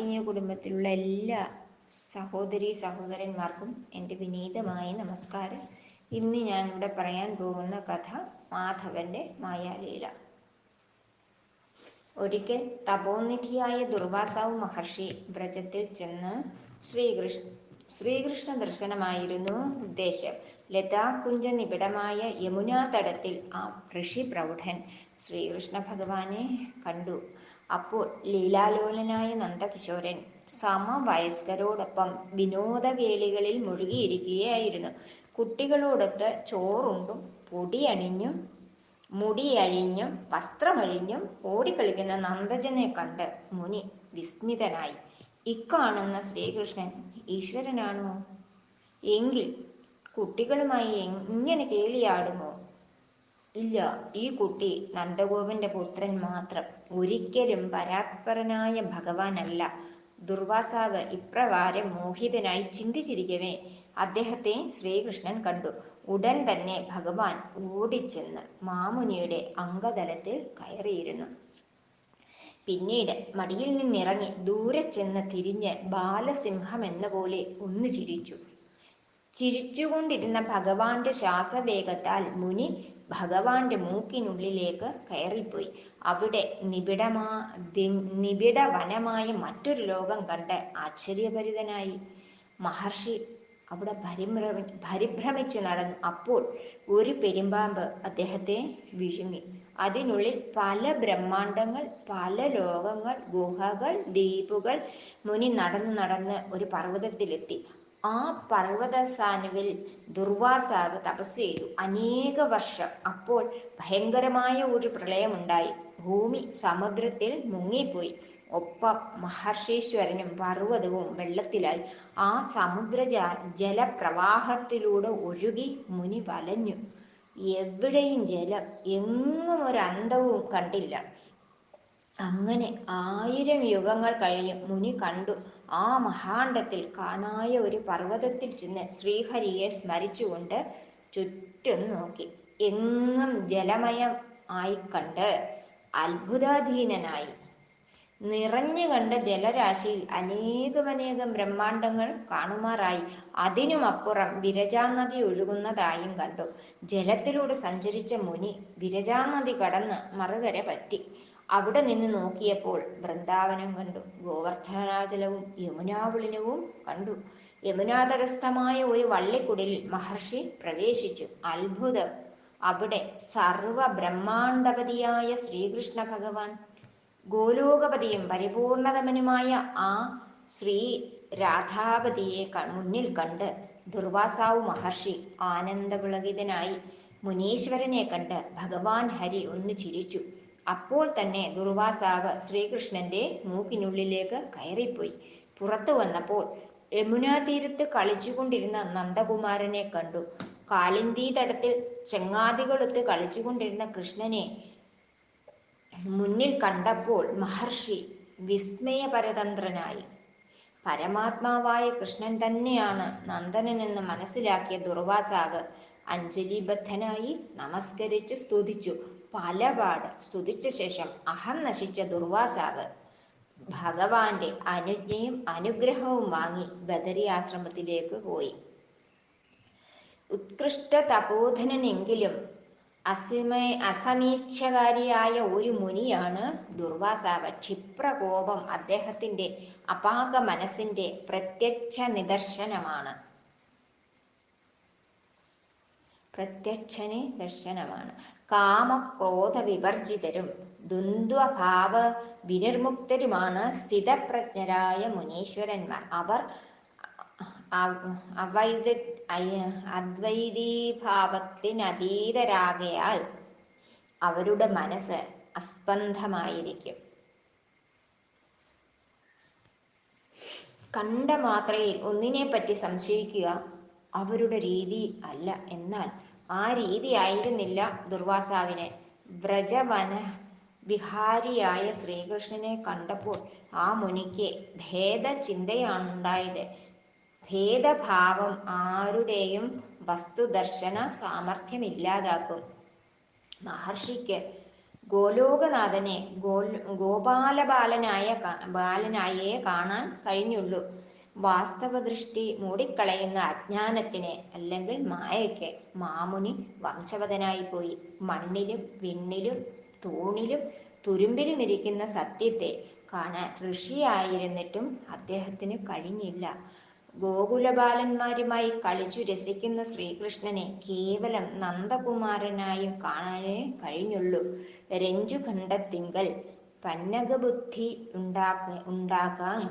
ആത്മീയ കുടുംബത്തിലുള്ള എല്ലാ സഹോദരി സഹോദരന്മാർക്കും എന്റെ വിനീതമായ നമസ്കാരം. ഇന്ന് ഞാൻ ഇവിടെ പറയാൻ പോകുന്ന കഥ മാധവന്റെ മായാലീല. ഒരിക്കൽ തപോനിധിയായ ദുർവാസാവ് മഹർഷി വ്രജത്തിൽ ചെന്ന് ശ്രീകൃഷ്ണ ശ്രീകൃഷ്ണ ദർശനമായിരുന്നു ഉദ്ദേശം. ലതാകുഞ്ച നിബിഡമായ യമുനാ തടത്തിൽ ആ ഋഷി പ്രൗഢൻ ശ്രീകൃഷ്ണ ഭഗവാനെ കണ്ടു. അപ്പോൾ ലീലാലോലനായ നന്ദകിശോരൻ സമവയസ്കരോടൊപ്പം വിനോദവേളികളിൽ മുഴുകിയിരിക്കുകയായിരുന്നു. കുട്ടികളോടൊത്ത് ചോറുണ്ടും പൊടിയണിഞ്ഞും മുടിയഴിഞ്ഞും വസ്ത്രമഴിഞ്ഞും ഓടിക്കളിക്കുന്ന നന്ദജനെ കണ്ട് മുനി വിസ്മിതനായി. ഇക്കാണുന്ന ശ്രീകൃഷ്ണൻ ഈശ്വരനാണോ? എങ്കിൽ കുട്ടികളുമായി എങ്ങനെ കേളിയാടുമോ? ഇല്ല ഈ കുട്ടി നന്ദഗോപന്റെ പുത്രൻ മാത്രം. ഒരിക്കലും പരാത്പരനായ ഭഗവാനല്ല. ദുർവാസാവ് ഇപ്രകാരം മോഹിതനായി ചിന്തിച്ചിരിക്കവേ. അദ്ദേഹത്തെ ശ്രീകൃഷ്ണൻ കണ്ടു. ഉടൻ തന്നെ ഭഗവാൻ ഓടിച്ചെന്ന് മാമുനിയുടെ അംഗതലത്തിൽ കയറിയിരുന്നു. പിന്നീട് മടിയിൽ നിന്നിറങ്ങി ദൂരെ ചെന്ന് തിരിഞ്ഞ് ബാലസിംഹം എന്ന പോലെ ഒന്ന് ചിരിച്ചു. ചിരിച്ചുകൊണ്ടിരുന്ന ഭഗവാന്റെ ശ്വാസവേഗത്താൽ മുനി ഭഗവാന്റെ മൂക്കിനുള്ളിലേക്ക് കയറിപ്പോയി. അവിടെ നിബിഡമാ നിബിഡ വനമായ മറ്റൊരു ലോകം കണ്ട് ആശ്ചര്യഭരിതനായി. മഹർഷി അവിടെ പരിഭ്രമി പരിഭ്രമിച്ചു നടന്നു. അപ്പോൾ ഒരു പെരുമ്പാമ്പ് അദ്ദേഹത്തെ വിഴുങ്ങി. അതിനുള്ളിൽ പല ബ്രഹ്മാണ്ടങ്ങൾ പല ലോകങ്ങൾ ഗുഹകൾ ദ്വീപുകൾ മുനി നടന്ന് നടന്ന് ഒരു പർവതത്തിലെത്തി. ആ പർവത സാനുവിൽ ദുർവാസാവ് തപസ് ചെയ്തു. അനേക വർഷം അപ്പോൾ ഭയങ്കരമായ ഒരു പ്രളയമുണ്ടായി. ഭൂമി സമുദ്രത്തിൽ മുങ്ങിപ്പോയി. ഒപ്പം മഹർഷീശ്വരനും പർവതവും വെള്ളത്തിലായി. ആ സമുദ്ര ജലപ്രവാഹത്തിലൂടെ ഒഴുകി മുനി വലഞ്ഞു. എവിടെയും ജലം എങ്ങും ഒരു അന്തവും കണ്ടില്ല. അങ്ങനെ ആയിരം യുഗങ്ങൾ കഴിഞ്ഞ് മുനി കണ്ടു. ആ മഹാണ്ടത്തിൽ കാണായ ഒരു പർവതത്തിൽ ചെന്ന് ശ്രീഹരിയെ സ്മരിച്ചുകൊണ്ട് ചുറ്റും നോക്കി. എങ്ങും ജലമയം ആയി കണ്ട് അത്ഭുതാധീനനായി. നിറഞ്ഞു കണ്ട ജലരാശിയിൽ അനേകമനേകം ബ്രഹ്മാണ്ടങ്ങൾ കാണുമാറായി. അതിനുമപ്പുറം വിരജാനദി ഒഴുകുന്നതായും കണ്ടു. ജലത്തിലൂടെ സഞ്ചരിച്ച മുനി വിരജാനദി കടന്ന് മറുകര പറ്റി. അവിടെ നിന്ന് നോക്കിയപ്പോൾ വൃന്ദാവനം കണ്ടു. ഗോവർദ്ധനാചലവും യമുനാവിളിനവും കണ്ടു. യമുനാതരസ്ഥമായ ഒരു വള്ളിക്കുടലിൽ മഹർഷി പ്രവേശിച്ചു. അത്ഭുതം. അവിടെ സർവ ബ്രഹ്മാണ്ടപതിയായ ശ്രീകൃഷ്ണ ഭഗവാൻ ഗോലോകപതിയും പരിപൂർണതമനുമായ ആ ശ്രീ രാധാപതിയെ മുന്നിൽ കണ്ട് ദുർവാസാവ് മഹർഷി ആനന്ദവിളകിതനായി മുനീശ്വരനെ കണ്ട് ഭഗവാൻ ഹരി ഒന്ന് ചിരിച്ചു. അപ്പോൾ തന്നെ ദുർവാസാവ് ശ്രീകൃഷ്ണന്റെ മൂക്കിനുള്ളിലേക്ക് കയറിപ്പോയി. പുറത്തു വന്നപ്പോൾ യമുനാ തീരത്ത് കളിച്ചുകൊണ്ടിരുന്ന നന്ദകുമാരനെ കണ്ടു. കാളിന്തി തടത്തിൽ ചെങ്ങാതികളൊത്ത് കളിച്ചുകൊണ്ടിരുന്ന കൃഷ്ണനെ മുന്നിൽ കണ്ടപ്പോൾ മഹർഷി വിസ്മയപരതന്ത്രനായി. പരമാത്മാവായ കൃഷ്ണൻ തന്നെയാണ് നന്ദനെന്ന് മനസ്സിലാക്കിയ ദുർവാസാവ് അഞ്ജലിബദ്ധനായി നമസ്കരിച്ച് സ്തുതിച്ചു. പലപാട്. സ്തുതിച്ച ശേഷം അഹം നശിച്ച ദുർവാസാവ് ഭഗവാന്റെ അനുജ്ഞയും അനുഗ്രഹവും വാങ്ങി ബദരി ആശ്രമത്തിലേക്ക് പോയി. ഉത്കൃഷ്ട തപോധനനെങ്കിലും അസിമേ അസമീക്ഷകാരിയായ ഒരു മുനിയാണ് ദുർവാസാവ്. ക്ഷിപ്രകോപം അദ്ദേഹത്തിന്റെ അപാക മനസ്സിന്റെ പ്രത്യക്ഷ നിദർശനമാണ് പ്രത്യക്ഷനെ ദർശനമാണ്. കാമക്രോധ വിവർജിതരും ദ്വന്ദ്വഭാവ വിനിർമുക്തരുമാണ് സ്ഥിതപ്രജ്ഞരായ മുനീശ്വരന്മാർ. അവർ അവൈദ അദ്വൈതീഭാവത്തിനതീതരാകയാൽ അവരുടെ മനസ്സ് അസ്പന്ധമായിരിക്കും. കണ്ട മാത്രയിൽ ഒന്നിനെ പറ്റി സംശയിക്കുക അവരുടെ രീതി അല്ല. എന്നാൽ ആ രീതി ആയിരുന്നില്ല ദുർവാസാവിന്. വ്രജവന വിഹാരിയായ ശ്രീകൃഷ്ണനെ കണ്ടപ്പോൾ ആ മുനിക്ക് ഭേദചിന്തയാണ് ഉണ്ടായത് ഭേദഭാവം ആരുടെയും വസ്തുദർശന സാമർഥ്യമില്ലാതാക്കും. മഹർഷിക്ക് ഗോലോകനാഥനെ ഗോ ഗോപാലബാലനായ ബാലനായേ കാണാൻ കഴിഞ്ഞുള്ളൂ. വാസ്തവദൃഷ്ടി മൂടിക്കളയുന്ന അജ്ഞാനത്തിന് അല്ലെങ്കിൽ മായയ്ക്ക് മാമുനി വംശവതനായി പോയി. മണ്ണിലും വിണ്ണിലും തൂണിലും തുരുമ്പിലും ഇരിക്കുന്ന സത്യത്തെ കാണാൻ ഋഷിയായിരുന്നിട്ടും അദ്ദേഹത്തിന് കഴിഞ്ഞില്ല. ഗോകുലബാലന്മാരുമായി കളിച്ചു രസിക്കുന്ന ശ്രീകൃഷ്ണനെ കേവലം നന്ദകുമാരനായും കാണാനേ കഴിഞ്ഞുള്ളൂ. രഞ്ജുഖണ്ഡത്തിങ്കൽ പന്നകബുദ്ധി ഉണ്ടാക്ക ഉണ്ടാക്കാൻ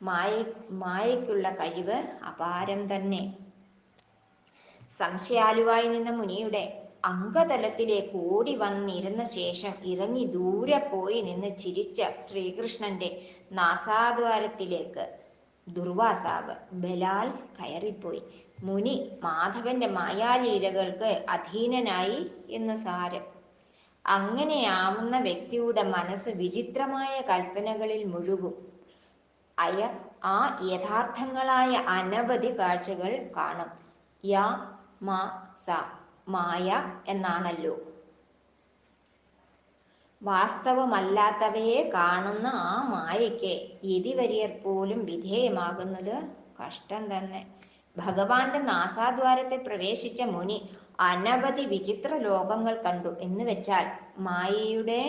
മായ മായയ്ക്കുള്ള കഴിവ് അപാരം തന്നെ. സംശയാലുവായി നിന്ന മുനിയുടെ അംഗതലത്തിലേക്ക് ഓടി വന്നിരുന്ന ശേഷം ഇറങ്ങി ദൂരെ പോയി നിന്ന് ചിരിച്ച ശ്രീകൃഷ്ണന്റെ നാസാദ്വാരത്തിലേക്ക് ദുർവാസാവ് ബലാൽ കയറിപ്പോയി. മുനി മാധവന്റെ മായാലീലകൾക്ക് അധീനനായി എന്ന് സാരം. അങ്ങനെയാവുന്ന വ്യക്തിയുടെ മനസ്സ് വിചിത്രമായ കൽപ്പനകളിൽ മുഴുകും. അയ ആ യഥാർത്ഥങ്ങളായ അനവധി കാഴ്ചകൾ കാണും. യ മ സ മായ എന്നാണല്ലോ. വാസ്തവമല്ലാത്തവയെ കാണുന്ന ആ മായയ്ക്ക് ഇതിവരിയർ പോലും വിധേയമാകുന്നത് കഷ്ടം തന്നെ. ഭഗവാന്റെ നാസാദ്വാരത്തെ പ്രവേശിച്ച മുനി അനവധി വിചിത്ര ലോകങ്ങൾ കണ്ടു. എന്ന് വെച്ചാൽ മായയുടെ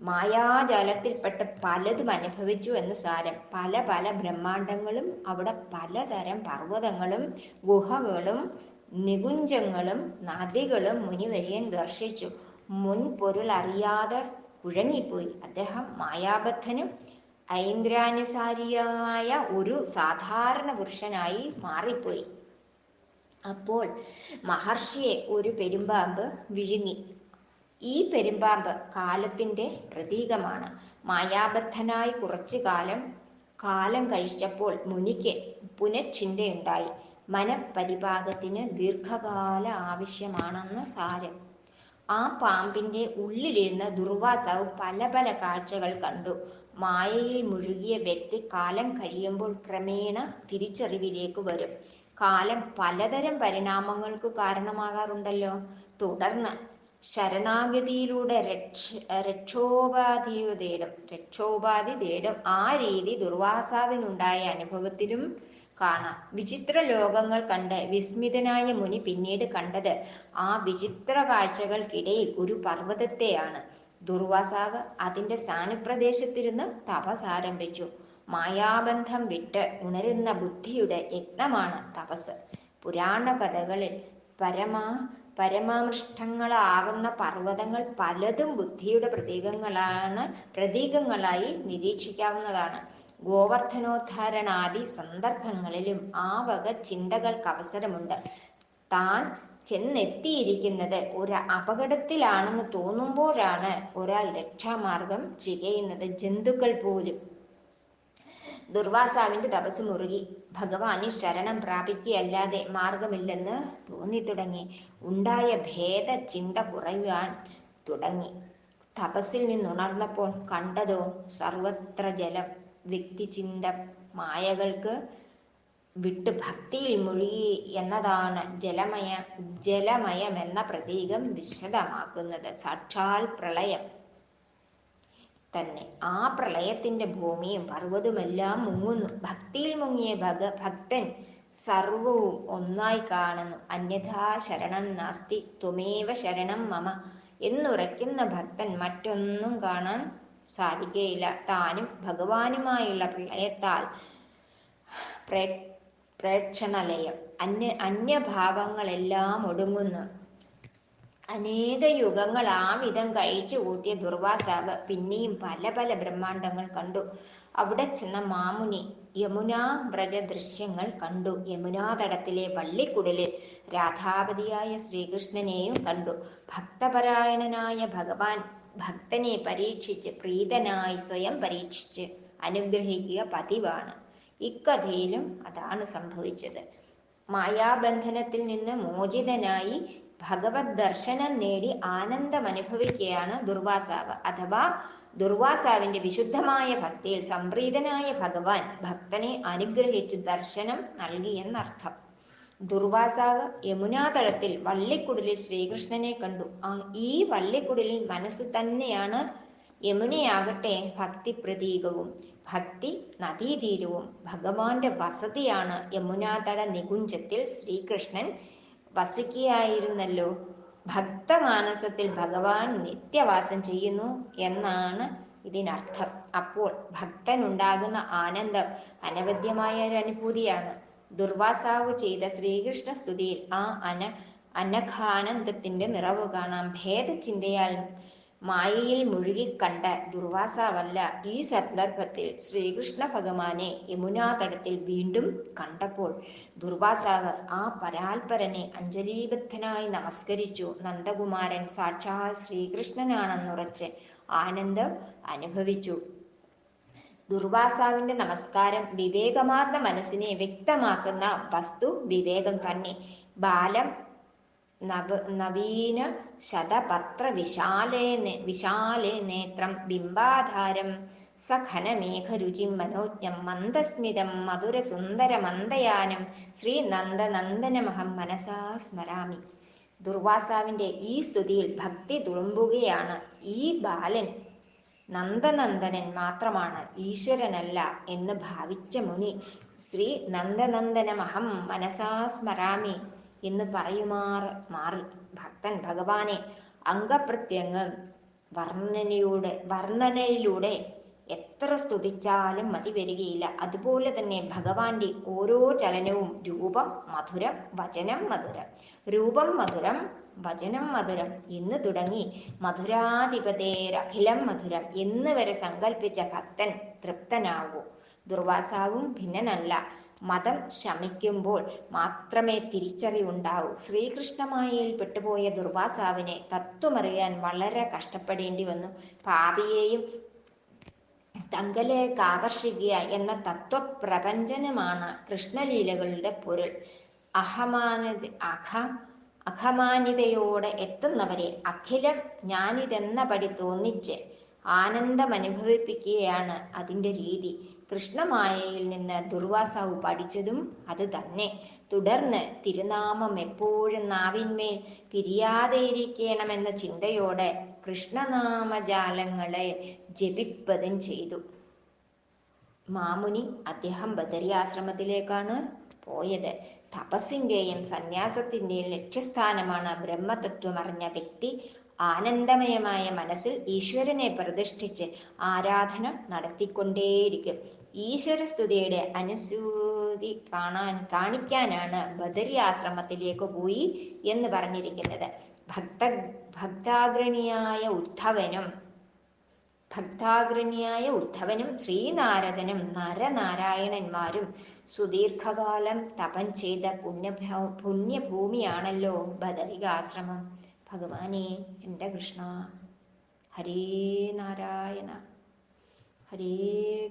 മായാജാലത്തിൽപ്പെട്ട് പലതും അനുഭവിച്ചു എന്ന് സാരം. പല പല ബ്രഹ്മാണ്ടങ്ങളും അവിടെ പലതരം പർവതങ്ങളും ഗുഹകളും നികുഞ്ചങ്ങളും നദികളും മുനിവര്യൻ ദർശിച്ചു. മുൻ പൊരുൾ അറിയാതെ കുഴങ്ങിപ്പോയി. അദ്ദേഹം മായാബദ്ധനും ഐന്ദ്രാനുസാരിയായ ഒരു സാധാരണ പുരുഷനായി മാറിപ്പോയി. അപ്പോൾ മഹർഷിയെ ഒരു പെരുമ്പാമ്പ് വിഴുങ്ങി. ഈ പെരുമ്പാമ്പ് കാലത്തിന്റെ പ്രതീകമാണ്. മായാബദ്ധനായി കുറച്ചു കാലം കാലം കഴിച്ചപ്പോൾ മുനിക്ക് പുനഃചിന്തയുണ്ടായി. മനപരിഭാഗത്തിന് ദീർഘകാല ആവശ്യമാണെന്ന് സാരം. ആ പാമ്പിന്റെ ഉള്ളിലിരുന്ന ദുർവാസാവ് പല പല കാഴ്ചകൾ കണ്ടു. മായയിൽ മുഴുകിയ വ്യക്തി കാലം കഴിയുമ്പോൾ ക്രമേണ തിരിച്ചറിവിലേക്ക് വരും. കാലം പലതരം പരിണാമങ്ങൾക്ക് കാരണമാകാറുണ്ടല്ലോ. തുടർന്ന് ശരണാഗതിയിലൂടെ രക്ഷ രക്ഷോപാധിയോ തേടും. രക്ഷോപാധി തേടും. ആ രീതി ദുർവാസാവിനുണ്ടായ അനുഭവത്തിലും കാണാം. വിചിത്ര ലോകങ്ങൾ കണ്ട് വിസ്മിതനായ മുനി പിന്നീട് കണ്ടത് ആ വിചിത്ര കാഴ്ചകൾക്കിടയിൽ ഒരു പർവതത്തെയാണ്. ദുർവാസാവ് അതിന്റെ സാനുപ്രദേശത്തിരുന്ന് തപസ് ആരംഭിച്ചു. മായാബന്ധം വിട്ട് ഉണരുന്ന ബുദ്ധിയുടെ യത്നമാണ് തപസ്. പുരാണ കഥകളിൽ പരമാ പരമാമൃഷ്ടങ്ങളാകുന്ന പർവതങ്ങൾ പലതും ബുദ്ധിയുടെ പ്രതീകങ്ങളാണ് പ്രതീകങ്ങളായി നിരീക്ഷിക്കാവുന്നതാണ്. ഗോവർദ്ധനോദ്ധാരണാദി സന്ദർഭങ്ങളിലും ആ വക ചിന്തകൾക്ക് അവസരമുണ്ട്. താൻ ചെന്നെത്തിയിരിക്കുന്നത് ഒരു അപകടത്തിലാണെന്ന് തോന്നുമ്പോഴാണ് ഒരാൾ രക്ഷാമാർഗം ചെയ്യുന്നത് ജന്തുക്കൾ പോലും. ദുർവാസാവിന്റെ തപസ് മുറുകി. ഭഗവാന് ശരണം പ്രാപിക്കുകയല്ലാതെ മാർഗമില്ലെന്ന് തോന്നി തുടങ്ങി ഉണ്ടായ ഭേദ ചിന്ത കുറയുവാൻ തുടങ്ങി. തപസ്സിൽ നിന്നുണർന്നപ്പോൾ കണ്ടതോ സർവത്ര ജലം. വ്യക്തിചിന്ത മായകൾക്ക് വിട്ട് ഭക്തിയിൽ മുഴുകി എന്നതാണ് ജലമയ ജലമയം എന്ന പ്രതീകം വിശദമാക്കുന്നത്. സാക്ഷാൽ പ്രളയം. തന്നെ. ആ പ്രളയത്തിന്റെ ഭൂമിയും പർവതമെല്ലാം മുങ്ങുന്നു. ഭക്തിയിൽ മുങ്ങിയ ഭഗ ഭക്തൻ സർവവും ഒന്നായി കാണുന്നു. അന്യഥാ ശരണം നാസ്തി ത്വമേവ ശരണം മമ എന്നുറയ്ക്കുന്ന ഭക്തൻ മറ്റൊന്നും കാണാൻ സാധിക്കുകയില്ല. താനും ഭഗവാനുമായുള്ള പ്രളയത്താൽ പ്രേ പ്രേക്ഷണലയം. അന്യ അന്യഭാവങ്ങളെല്ലാം ഒടുങ്ങുന്നു. അനേക യുഗങ്ങൾ ആ വിധം കഴിച്ചു കൂട്ടിയ ദുർവാസാവ് പിന്നെയും പല പല ബ്രഹ്മാണ്ടങ്ങൾ കണ്ടു. അവിടെ ചെന്ന മാമുനി യമുനാ വ്രജ ദൃശ്യങ്ങൾ കണ്ടു. യമുനാ യമുനാതടത്തിലെ പള്ളിക്കുടലിൽ രാധാപതിയായ ശ്രീകൃഷ്ണനെയും കണ്ടു. ഭക്തപരായണനായ ഭഗവാൻ ഭക്തനെ പരീക്ഷിച്ച് പ്രീതനായി സ്വയം പരീക്ഷിച്ച് അനുഗ്രഹിക്കുക പതിവാണ്. ഇക്കഥയിലും അതാണ് സംഭവിച്ചത്. മായാബന്ധനത്തിൽ നിന്ന് മോചിതനായി ഭഗവത് ദർശനം നേടി ആനന്ദം അനുഭവിക്കുകയാണ് ദുർവാസാവ്. അഥവാ ദുർവാസാവിന്റെ വിശുദ്ധമായ ഭക്തിയിൽ സംപ്രീതനായ ഭഗവാൻ ഭക്തനെ അനുഗ്രഹിച്ചു ദർശനം നൽകിയെന്നർത്ഥം ദുർവാസാവ് യമുനാതടത്തിൽ വള്ളിക്കുടലിൽ ശ്രീകൃഷ്ണനെ കണ്ടു. ആ ഈ വള്ളിക്കുടലിൽ മനസ്സ് തന്നെയാണ് യമുനയാകട്ടെ ഭക്തി പ്രതീകവും ഭക്തി നദീതീരവും. ഭഗവാന്റെ വസതിയാണ് യമുനാതട നികുഞ്ചത്തിൽ ശ്രീകൃഷ്ണൻ വസിക്കുകയായിരുന്നല്ലോ. ഭക്തമാനസത്തിൽ ഭഗവാൻ നിത്യവാസം ചെയ്യുന്നു എന്നാണ് ഇതിനർത്ഥം. അപ്പോൾ ഭക്തനുണ്ടാകുന്ന ആനന്ദം അനവദ്യമായ ഒരു അനുഭൂതിയാണ്. ദുർവാസാവ് ചെയ്ത ശ്രീകൃഷ്ണ സ്തുതിയിൽ ആ അന അനഘാനന്ദത്തിന്റെ നിറവ് കാണാം. ഭേദചിന്തയാൽ മായയിൽ മുഴുകിക്കണ്ട ദുർവാസാവല്ല ഈ സന്ദർഭത്തിൽ ശ്രീകൃഷ്ണ ഭഗവാനെ യമുനാതടത്തിൽ വീണ്ടും കണ്ടപ്പോൾ ദുർവാസാവ് ആ പരാൽപരനെ അഞ്ജലീബദ്ധനായി നമസ്കരിച്ചു. നന്ദകുമാരൻ സാക്ഷാൽ ശ്രീകൃഷ്ണനാണെന്നുറച്ച് ആനന്ദം അനുഭവിച്ചു. ദുർവാസാവിന്റെ നമസ്കാരം വിവേകമാർന്ന മനസ്സിനെ വ്യക്തമാക്കുന്ന വസ്തു വിവേകം തന്നെ. ബാലം നവ നവീന ശതപത്ര വിശാലേ വിശാലേ നേത്രം ബിംബാധാരം സഘനമേഘരുചിം മനോജ്ഞം മന്ദസ്മിതം മധുരസുന്ദര മന്ദയാനം ശ്രീ നന്ദനന്ദനമഹം മനസാ സ്മരാമി. ദുർവാസാവിന്റെ ഈ സ്തുതിയിൽ ഭക്തി തുളുമ്പുകയാണ് ഈ ബാലൻ. നന്ദനന്ദനൻ മാത്രമാണ് ഈശ്വരനല്ല എന്ന് ഭാവിച്ച മുനി ശ്രീ നന്ദനന്ദനമഹം മനസാ സ്മരാമി. എന്ന് പറയുമാർ മാറി. ഭക്തൻ ഭഗവാനെ അംഗപ്രത്യംഗം വർണനയുടെ വർണനയിലൂടെ എത്ര സ്തുതിച്ചാലും മതി വരികയില്ല. അതുപോലെ തന്നെ ഭഗവാന്റെ ഓരോ ചലനവും രൂപം മധുരം വചനം മധുരം. രൂപം മധുരം വചനം മധുരം എന്ന് തുടങ്ങി മധുരാധിപതേരഖിലം മധുരം എന്ന് വരെ സങ്കല്പിച്ച ഭക്തൻ തൃപ്തനാവൂ. ദുർവാസാവും ഭിന്നനല്ല. മതം ശമിക്കുമ്പോൾ മാത്രമേ തിരിച്ചറിവുണ്ടാവൂ. ശ്രീകൃഷ്ണമായയിൽ പെട്ടുപോയ ദുർവാസാവിനെ തത്വമറിയാൻ വളരെ കഷ്ടപ്പെടേണ്ടി വന്നു. പാപിയെയും തങ്കലേക്ക് ആകർഷിക്കുക എന്ന തത്വപ്രപഞ്ചനമാണ് കൃഷ്ണലീലകളുടെ പൊരുൾ. അഹമാനത അഹ അഖമാനിതയോടെ എത്തുന്നവരെ അഖിലം ഞാനിതെന്ന പടി തോന്നിച്ച് ആനന്ദം അനുഭവിപ്പിക്കുകയാണ് അതിന്റെ രീതി. കൃഷ്ണമായയിൽ നിന്ന് ദുർവാസാവ് പഠിച്ചതും അത് തന്നെ. തുടർന്ന് തിരുനാമം എപ്പോഴും നാവിന്മേൽ പിരിയാതെയിരിക്കണമെന്ന ചിന്തയോടെ കൃഷ്ണനാമജാലങ്ങളെ ജപിപ്പതും ചെയ്തു. മാമുനി അദ്ദേഹം ബദരി ആശ്രമത്തിലേക്കാണ് പോയത്. തപസ്സിന്റെയും സന്യാസത്തിന്റെയും ലക്ഷ്യസ്ഥാനമാണ് ബ്രഹ്മതത്വം അറിഞ്ഞ വ്യക്തി. ആനന്ദമയമായ മനസ്സിൽ ഈശ്വരനെ പ്രതിഷ്ഠിച്ച് ആരാധന നടത്തിക്കൊണ്ടേയിരിക്കും. ഈശ്വരസ്തുതിയുടെ അനുസൂതി കാണാൻ കാണിക്കാനാണ് ബദരി ആശ്രമത്തിലേക്ക് പോയി എന്ന് പറഞ്ഞിരിക്കുന്നത്. ഭക്ത ഭക്താഗ്രണിയായ ഉദ്ധവനും ഭക്താഗ്രണിയായ ഉദ്ധവനും ശ്രീനാരദനും നരനാരായണന്മാരും സുദീർഘകാലം തപം ചെയ്ത പുണ്യ പുണ്യഭൂമിയാണല്ലോ ബദരികാശ്രമം ഭഗവാനെ എന്റെ കൃഷ്ണ. ഹരേ നാരായണ. 好的。